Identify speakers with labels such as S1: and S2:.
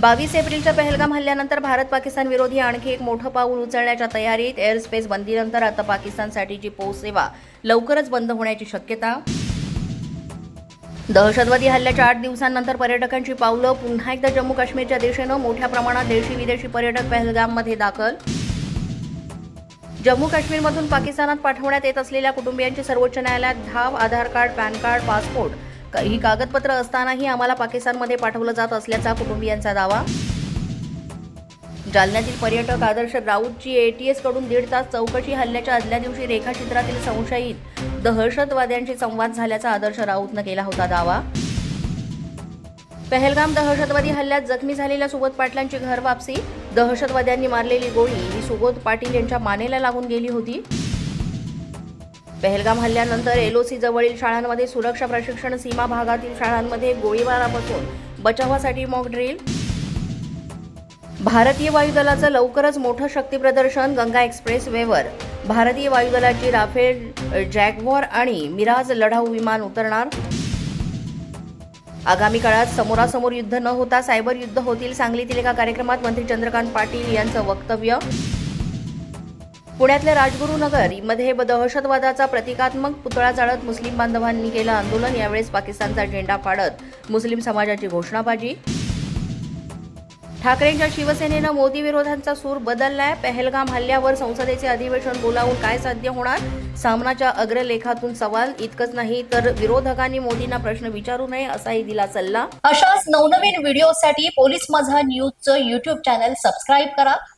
S1: बावीस एप्रिलच्या पहलगाम हल्ल्यानंतर भारत पाकिस्तान विरोधी आणखी एक मोठं पाऊल उचलण्याच्या तयारीत एअर स्पेस बंदीनंतर आता पाकिस्तानसाठीची पोस्ट सेवा लवकरच बंद होण्याची शक्यता. दहशतवादी हल्ल्याच्या आठ दिवसांनंतर पर्यटकांची पावलं पुन्हा एकदा जम्मू काश्मीरच्या दिशेनं मोठ्या प्रमाणात देशी विदेशी पर्यटक पहलगाममध्ये दाखल. जम्मू काश्मीरमधून पाकिस्तानात पाठवण्यात येत असलेल्या कुटुंबियांची सर्वोच्च न्यायालयात धाव Aadhaar card PAN card passport ही कागदपत्र असतानाही आम्हाला पाकिस्तानमध्ये पाठवलं जात असल्याचा कुटुंबियांचा दावा. जालन्यातील पर्यटक आदर्श राऊतची एटीएसकडून दीड तास चौकशी हल्ल्याच्या आदल्या दिवशी रेखाचित्रातील संशयित दहशतवाद्यांशी संवाद झाल्याचा आदर्श राऊतनं केला होता दावा. पहलगाम दहशतवादी हल्ल्यात जखमी झालेल्या सुबोध पाटलांची घर वापसी. दहशतवाद्यांनी मारलेली गोळी ही सुबोध पाटील यांच्या मानेला लागून गेली होती. पहलगाम हल्ल्यानंतर एलओसी जवळील शाळांमध्ये सुरक्षा प्रशिक्षण सीमा भागातील शाळांमध्ये गोळीबारापासून बचावासाठी मॉक ड्रिल. भारतीय वायुदलाचं लवकरच मोठं शक्ती प्रदर्शन गंगा एक्सप्रेस वेवर. भारतीय वायुदलाची राफेल जॅगवॉर आणि मिराज लढाऊ विमान उतरणार. आगामी काळात समोरासमोर युद्ध न होता सायबर युद्ध होतील सांगलीतील एका कार्यक्रमात मंत्री चंद्रकांत पाटील यांचं वक्तव्य. पुण्यातल्या राजगुरुनगरमध्ये दहशतवादाचा प्रतिकात्मक पुतळा जाळत मुस्लिम बांधवांनी केलं आंदोलन. यावेळेस पाकिस्तानचा झेंडा फाडत मुस्लिम समाजाची घोषणाबाजी. ठाकरेंच्या शिवसेनेनं मोदी विरोधांचा सूर बदललाय. पहलगाम हल्ल्यावर संसदेचे अधिवेशन बोलावून काय साध्य होणार? सामनाच्या अग्रलेखातून सवाल. इतकंच नाही तर विरोधकांनी मोदींना प्रश्न विचारू नये असाही दिला सल्ला.
S2: अशाच नवनवीन व्हिडिओसाठी पोलीस माझा न्यूजचं युट्यूब चॅनल सबस्क्राईब करा.